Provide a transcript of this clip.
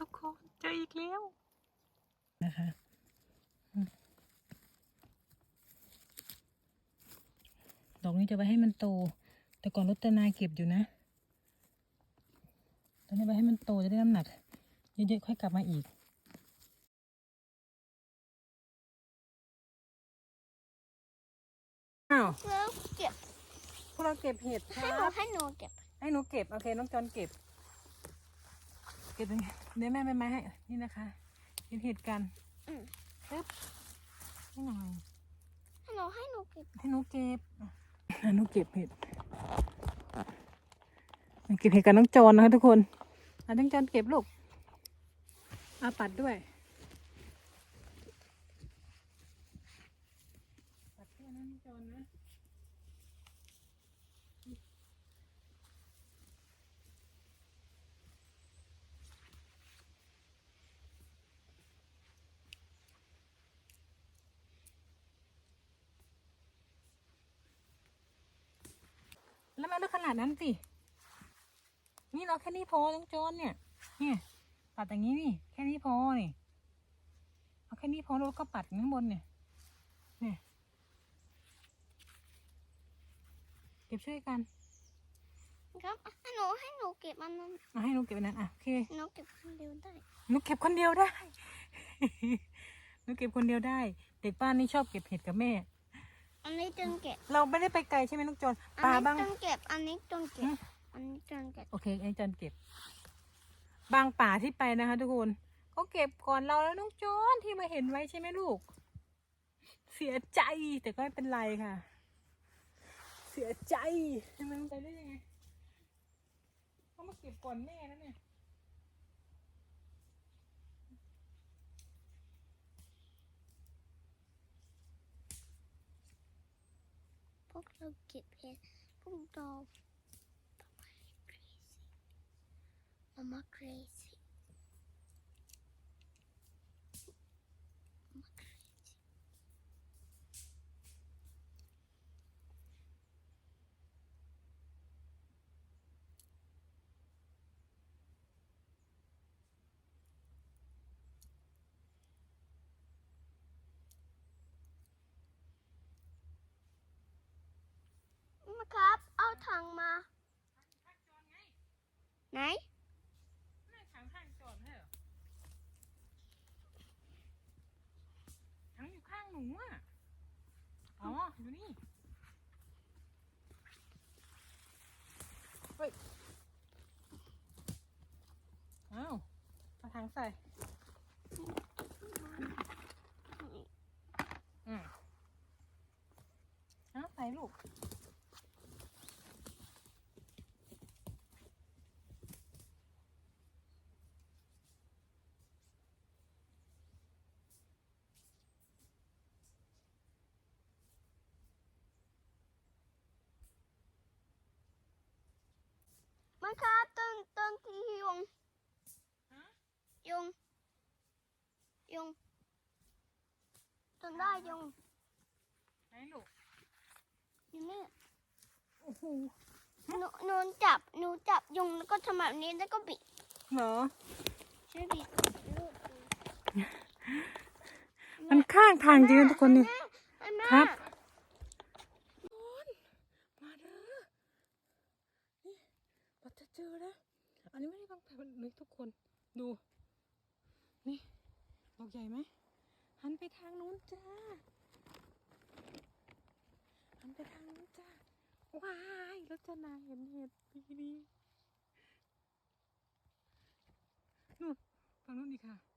ทุกคนเจออีกแล้วนะคะอืมดอกนี้จะไว้ให้มันโต แต่ก่อนรถตนาเก็บอยู่นะตอนนี้ไว้ให้มันโตจะได้น้ำหนัก เยอะๆค่อยกลับมาอีกอ้าวแล้วเก็บพวกเราเก็บเห็ดคให้หนูรับให้หนูเก็บให้หนูเก็บ โอเค น้องจอนเก็บ เก็บยังไงเดี๋ยวแม่ไปไม้ให้ นี่นะคะเห็นเห็ดกันอืมปึ๊บนี่หน่อยให้หนูให้หนูเก็บให้หนูเก็บอะให้หนูเก็บเห็ดมาเก็บเห็ดกับน้องจอนนะคะทุกคนอะน้องจอนเก็บลูกอาปัดด้วย ปัดด้วยนะน้องจอนนะ แล้วมันเลือกขนาดนั้นสิ นี่เราแค่นี้พอน้องจอนเนี่ย เนี่ยปัดอย่างนี้นี่ แค่นี้พอนี่เอาแค่นี้พอแล้วก็ปัดข้างบนเนี่ย เนี่ยเก็บช่วยกันครับให้หนูให้หนูเก็บอันนั้นเอาให้หนูเก็บอันนั้นอะโอเคหนูเก็บคนเดียวได้หนูเก็บคนเดียวได้ หนูเก็บคนเดียวได้ เด็กบ้านนี่ชอบเก็บเห็ดกับแม่ อันนี้จนเก็บเราไม่ได้ไปไกลใช่ไหมน้องจอนอัป่านี้บ้างจนเก็บ อันนี้จนเก็บอืมอันนี้จนเก็บ โอเคไอ้จอนเก็บ บางป่าที่ไปนะคะ ทุกคนเขาเก็บก่อนเราแล้วน้องจอนที่มาเห็นไว้ใช่ไหมลูก เสียใจแต่ก็ไม่เป็นไรค่ะ เสียใจทำไมมันไปได้ยังไงเขามาเก็บก่อนแม่นะเนี่ย วกเราเก็บเห็ดพวกเรามามา crazy มา crazy มาครับ เอาถังมา ไหนไม่ถังข้างจอดไม่ใช่เหรอถังอยู่ข้างหนูอะอ๋ออยู่นี่เฮ้ยอ้าวเอาถังใส่อืมเอาใส่ลูก มาครับต้นต้นที่ยุงฮะยุงยุงต้นได้ยุงไหนลูกอยู่นี่โอ้โหหนูหนูจับหนูจับยุงแล้วก็ทำแบบนี้แล้วก็บิดเหรอใช่บิดลูกมันข้างทางจริงนะทุกคนนี่อันแม่ ครับ มาเด้อ นี่ เจอแล้วอันนี้ไม่ได้บางแผลเลยทุกคน ดู นี่ดอกใหญ่ไหม หันไปทางนู้นจ้า หันไปทางนู้นจ้า ว้ายรจะนาเห็นเห็ดปีนี้นู่นฝั่งนู้นดีกค่ะ